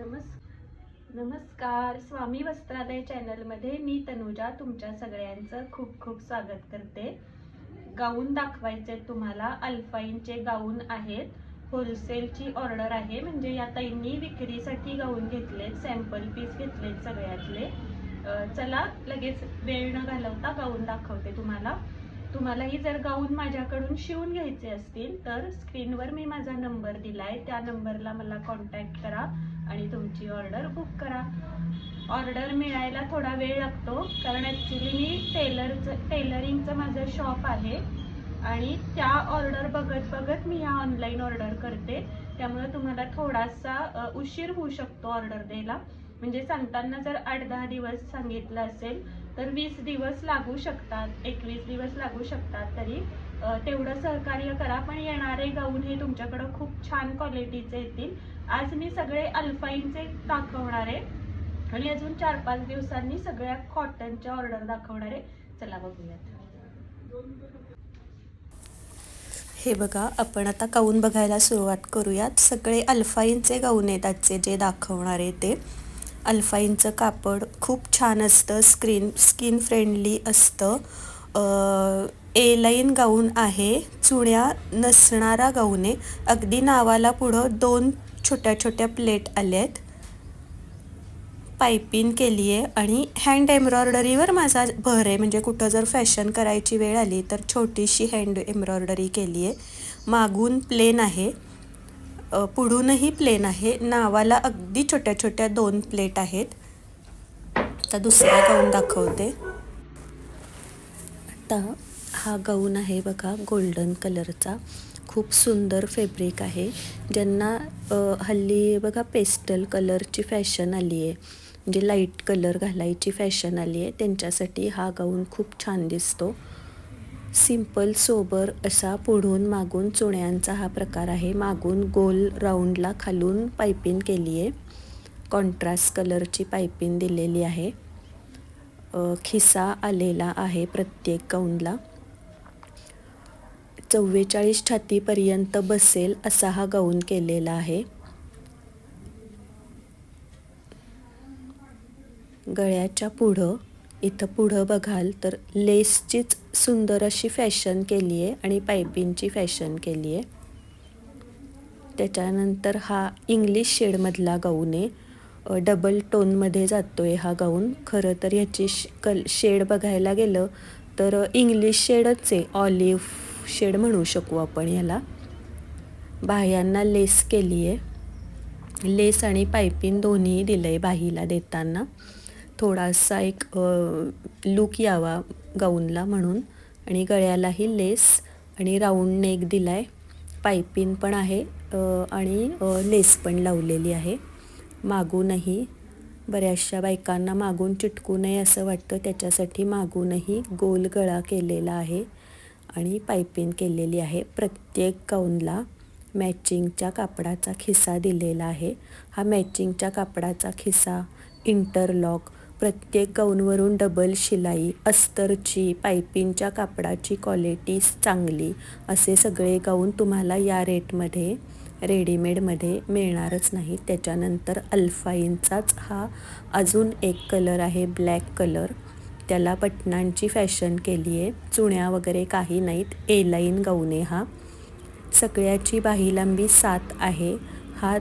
नमस् नमस्कार. स्वामी वस्त्रालय चॅनलमध्ये मी तनुजा तुमच्या सगळ्यांचं खूप खूप स्वागत करते. गाऊन दाखवायचे तुम्हाला अल्फाईनचे गाऊन आहेत. होलसेलची ऑर्डर आहे. म्हणजे या ताईंनी विक्रीसाठी गाऊन घेतलेत सॅम्पल पीस घेतलेत सगळ्यातले. चला लगेच वेळ न घालवता गाऊन दाखवते तुम्हाला. तुम्हालाही जर गाऊन माझ्याकडून शिवून घ्यायचे असतील तर स्क्रीनवर मी माझा नंबर दिलाय. त्या नंबरला मला कॉन्टॅक्ट करा. आणि तुमची ऑर्डर बुक करा. ऑर्डर मिळायला थोडा वेळ लागतो कारण ॲक्च्युली मी टेलरचं टेलरिंगचं माझं शॉप आहे. आणि त्या ऑर्डर बघत बघत मी ह्या ऑनलाईन ऑर्डर करते. त्यामुळे तुम्हाला थोडासा उशीर होऊ शकतो ऑर्डर द्यायला. म्हणजे सांगताना जर आठ दहा दिवस सांगितलं असेल तर वीस दिवस लागू शकतात एकवीस दिवस लागू शकतात तरी. तेवढं सहकार्य करा पण येणारे गाऊन हे तुमच्याकडं खूप छान क्वालिटीचे येतील. आज मी सगळे अल्फाईनचे दाखवणार आहे आणि अजून चार पाच दिवसांनी सगळ्या कॉटनच्या ऑर्डर दाखवणार आहे. चला बघूयात. हे बघा आपण आता गाऊन बघायला सुरुवात करूयात. सगळे अल्फाईनचे गाऊन आहेत आजचे जे दाखवणार आहे ते. अल्फाईनचं कापड खूप छान असतं स्क्रीन स्किन फ्रेंडली असतं. ए लाईन गाऊन आहे चुण्या नसणारा गाऊन. आहे अगदी नावाला पुढं दोन छोट्या छोट्या प्लेट आल्या आहेत पायपिंग केली आहे आणि हँड एम्ब्रॉयडरीवर माझा भर आहे. म्हणजे कुठं जर फॅशन करायची वेळ आली तर छोटीशी हँड एम्ब्रॉयडरी केली आहे मागून प्लेन आहे. पुढूनही प्लेन आहे. नावाला अगदी छोट्या छोट्या दोन प्लेट आहेत. आता दुसरा गाऊन दाखवते. आता हा गाऊन आहे बघा गोल्डन कलरचा खूप सुंदर फॅब्रिक आहे. ज्यांना हल्ली बघा पेस्टल कलरची फॅशन आली आहे. म्हणजे लाइट कलर घालायची फॅशन आली आहे. त्यांच्यासाठी हा गाऊन खूप छान दिसतो. सिंपल सोबर असा पुढून मागून चुण्यांचा हा प्रकार आहे. मागून गोल राऊंडला खालून पायपिंग केली आहे. कॉन्ट्रास्ट कलरची पायपिंग दिलेली आहे. खिसा आलेला आहे प्रत्येक गाऊनला चव्वेचाळीस छातीपर्यंत बसेल असा हा गाऊन केलेला आहे. गळ्याच्या पुढं इथं पुढं बघाल तर लेसचीच सुंदर अशी फॅशन केली आहे आणि पायपिंगची फॅशन केली आहे त्याच्यानंतर हा इंग्लिश शेडमधला गाऊन आहे. डबल टोनमध्ये जातो आहे हा गाऊन खरं तर ह्याची श कल शेड बघायला गेलं तर इंग्लिश शेडच आहे. ऑलिव्ह शेड म्हणू शकू आपण याला. बाह्यांना लेस केली आहे लेस आणि पायपिंग दोन्ही दिलं आहे बाहीला देताना. थोडासा एक लूक यावा गाऊनला म्हणून. आणि गळ्यालाही लेस आणि राऊंड नेक दिला आहे पायपिंग पण आहे आणि लेस पण लावलेली आहे. मागूनही बऱ्याचशा बायकांना मागून चिटकू नये असं वाटतं. त्याच्यासाठी मागूनही गोल गळा केलेला आहे. आणि पायपिंग केलेली आहे. प्रत्येक गाऊनला मॅचिंगच्या कापडाचा खिसा दिलेला आहे. हा मॅचिंगच्या कापडाचा खिसा इंटरलॉक प्रत्येक गाऊनवरून डबल शिलाई अस्तरची पायपिंगच्या कापडाची क्वालिटी चांगली असे सगळे गाऊन तुम्हाला या रेटमध्ये रेडीमेडमध्ये मिळणारच नाही. त्याच्यानंतर अल्फाईनचाच हा अजून एक कलर आहे ब्लॅक कलर. त्याला बटनांची फॅशन केली आहे. चुण्या वगैरे काही नाहीत. ए लाईन गवणे हा. सगळ्याची बाही लांबी सात आहे. हा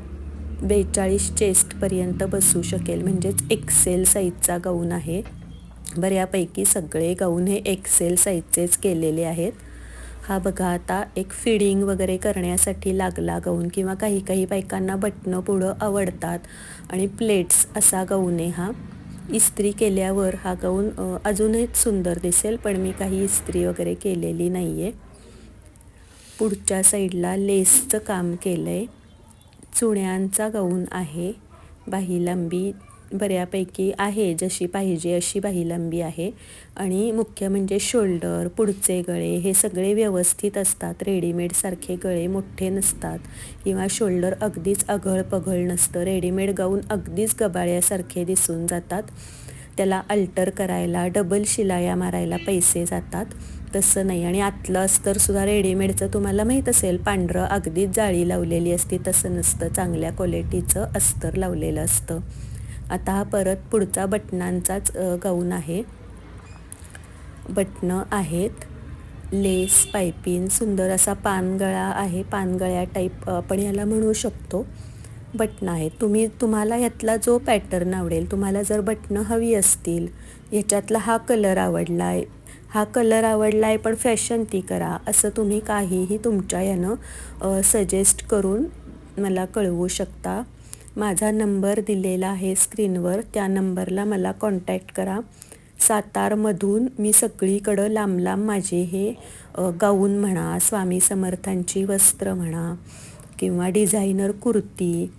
बेचाळीस चेस्टपर्यंत बसू शकेल. म्हणजेच एक्सेल साईजचा गाऊन आहे. बऱ्यापैकी सगळे गाऊन हे एक्सेल साईजचेच केलेले आहेत. हा बघा आता एक फिडिंग वगैरे करण्यासाठी लागला गाऊन किंवा काही काही बायकांना बटणं पुढं आवडतात. आणि प्लेट्स असा गाऊन आहे हा. इस्त्री केल्यावर हा गाऊन अ, अजूनच सुंदर दिसेल पण मी काही इस्त्री वगैरे केलेली नाही आहे पुढच्या साईडला लेसचं काम केलं आहे चुण्यांचा गाऊन आहे. बाही लांबी बऱ्यापैकी आहे जशी पाहिजे अशी बाही आहे. आणि मुख्य म्हणजे शोल्डर पुढचे गळे हे सगळे व्यवस्थित असतात. रेडीमेडसारखे गळे मोठे नसतात. किंवा शोल्डर अगदीच अघळपघळ नसतं. रेडीमेड गाऊन अगदीच गबाळ्यासारखे दिसून जातात. त्याला अल्टर करायला डबल शिलाया मारायला पैसे जातात. तसं नाही. आणि आतलं अस्तरसुद्धा रेडीमेडचं तुम्हाला माहीत असेल. पांढरं अगदीच जाळी लावलेली असते. तसं नसतं. चांगल्या क्वालिटीचं अस्तर लावलेलं असतं. आता हा परत पुढचा बटनांचाच गाऊन आहे. बटणं आहेत. लेस पायपिंग सुंदर असा पानगळा आहे. पानगळ्या टाईप आपण याला म्हणू शकतो. बटणं आहेत. तुम्ही तुम्हाला यातला जो पॅटर्न आवडेल तुम्हाला जर बटणं हवी असतील याच्यातला हा कलर आवडला आहे हा कलर आवडला आहे पण फॅशन ती करा असं तुम्ही काहीही तुमच्या यानं सजेस्ट करून मला कळवू शकता. माझा नंबर दिलेला आहे स्क्रीनवर. त्या नंबरला मला कॉन्टॅक्ट करा. सातारमधून मी सगळीकडं लांब लांब माझे हे गाऊन म्हणा स्वामी समर्थांची वस्त्र म्हणा किंवा डिझायनर कुर्ती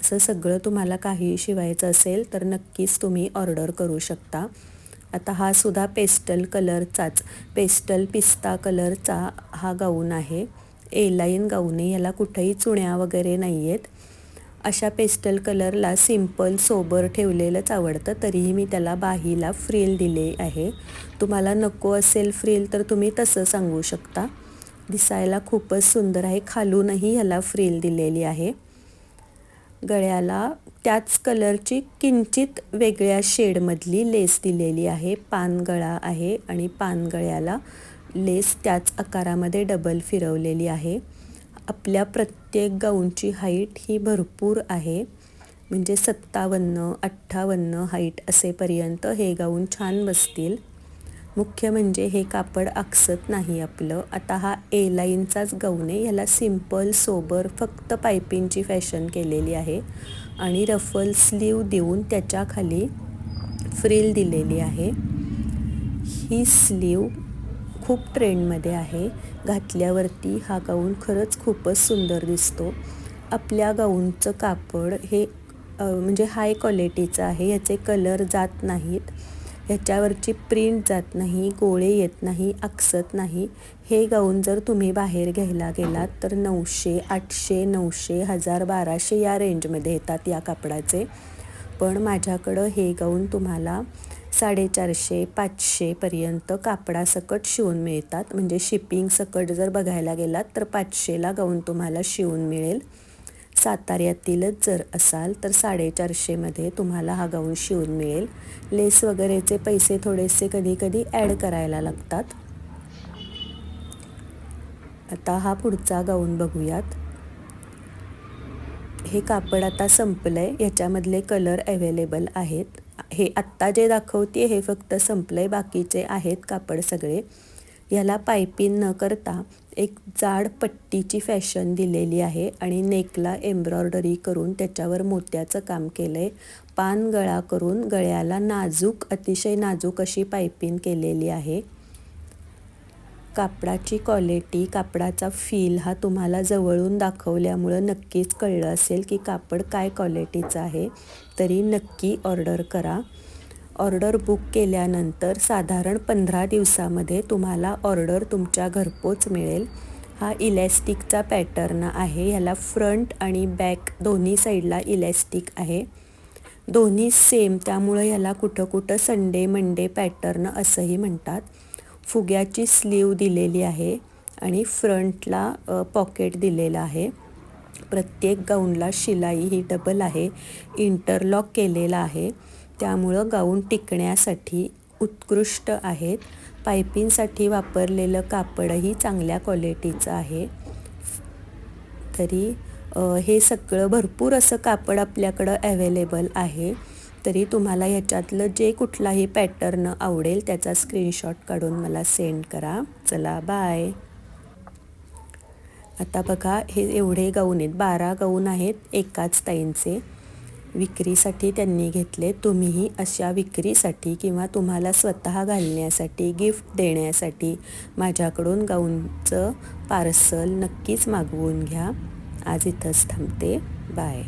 असं सगळं तुम्हाला काही शिवायचं असेल तर नक्कीच तुम्ही ऑर्डर करू शकता. आता हा सुद्धा पेस्टल कलरचाच पेस्टल पिस्ता कलरचा हा गाऊन आहे. ए लाईन गाऊन आहे. याला कुठेही चुण्या वगैरे नाही आहेत अशा पेस्टल कलरला सिंपल सोबर ठेवलेलंच आवडतं. तरीही मी त्याला बाहीला फ्रिल दिले आहे. तुम्हाला नको असेल फ्रिल तर तुम्ही तसं सांगू शकता. दिसायला खूपच सुंदर आहे. खालूनही ह्याला फ्रिल दिलेली आहे. गळ्याला त्याच कलरची किंचित वेगळ्या शेडमधली लेस दिलेली आहे. पानगळा आहे आणि पानगळ्याला लेस त्याच आकारामध्ये डबल फिरवलेली आहे. आपल्या प्रत्येक गाऊनची हाईट ही भरपूर आहे. म्हणजे सत्तावन्न अठ्ठावन्न हाईट असेपर्यंत हे गाऊन छान बसतील. मुख्य म्हणजे हे कापड आकसत नाही आपलं. आता हा ए लाईनचाच गाऊन आहे. ह्याला सिंपल सोबर फक्त पायपिंगची फॅशन केलेली आहे. आणि रफल स्लीव देऊन त्याच्याखाली फ्रिल दिलेली आहे. ही स्लीव खूप ट्रेंडमध्ये आहे. घातल्यावरती हा गाऊन खरंच खूपच सुंदर दिसतो. आपल्या गाऊनचं कापड हे म्हणजे हाय क्वालिटीचं आहे. याचे कलर जात नाहीत. ह्याच्यावरची प्रिंट जात नाही गोळे येत नाही आकसत नाही. हे गाऊन जर तुम्ही बाहेर घ्यायला गेलात तर नऊशे आठशे नऊशे हजार बाराशे या रेंजमध्ये येतात या कापडाचे. पण माझ्याकडं हे गाऊन तुम्हाला साडेचारशे पाचशेपर्यंत कापडासकट शिवून मिळतात. म्हणजे शिपिंग सकट जर बघायला गेलात तर पाचशेला गाऊन तुम्हाला शिवून मिळेल. साताऱ्यातीलच जर असाल तर साडेचारशेमध्ये तुम्हाला हा गाऊन शिवून मिळेल. लेस वगैरेचे पैसे थोडेसे कधी कधी ॲड करायला लागतात. आता हा पुढचा गाऊन बघूयात. हे कापड आता संपलं आहे याच्यामधले कलर अवेलेबल आहेत. हे आत्ता जे दाखवते हे फक्त संपलं आहे बाकीचे आहेत कापड सगळे. याला पायपिंग न करता एक जाड पट्टीची फॅशन दिलेली आहे आणि नेकला एम्ब्रॉयडरी करून त्याच्यावर मोत्याचं काम केलं आहे पान गळा करून गळ्याला नाजूक अतिशय नाजूक अशी पायपिंग केलेली आहे. कापडाची क्वालिटी कापडाचा फील हा तुम्हाला जवळून दाखवल्यामुळं नक्कीच कळलं असेल की कापड काय क्वालिटीचं आहे. तरी नक्की ऑर्डर करा. ऑर्डर बुक केल्यानंतर साधारण पंधरा दिवसामध्ये तुम्हाला ऑर्डर तुमच्या घरपोच मिळेल. हा इलॅस्टिकचा पॅटर्न आहे. ह्याला फ्रंट आणि बॅक दोन्ही साईडला इलॅस्टिक आहे. दोन्ही सेम त्यामुळं ह्याला कुठं कुठं संडे मंडे पॅटर्न असंही म्हणतात. फुग्याची स्लीव दिलेली आहे आणि फ्रंटला पॉकेट दिलेलं आहे. प्रत्येक गाऊनला शिलाई ही डबल आहे. इंटरलॉक केलेला आहे. त्यामुळं गाऊन टिकण्यासाठी उत्कृष्ट आहेत. पायपिंगसाठी वापरलेलं कापडही चांगल्या क्वालिटीचं आहे. तरी हे सगळं भरपूर असं कापड आपल्याकडं अवेलेबल आहे. तरी तुम्हाला ह्याच्यातलं जे कुठलाही पॅटर्न आवडेल त्याचा स्क्रीनशॉट काढून मला सेंड करा. चला बाय. आता बघा हे एवढे गाऊन आहेत. बारा गाऊन आहेत एकाच ताईंचे. विक्रीसाठी त्यांनी घेतले. तुम्हीही अशा विक्रीसाठी किंवा तुम्हाला स्वतः घालण्यासाठी गिफ्ट देण्यासाठी माझ्याकडून गाऊनचं पार्सल नक्कीच मागवून घ्या. आज इथंच थांबते. बाय.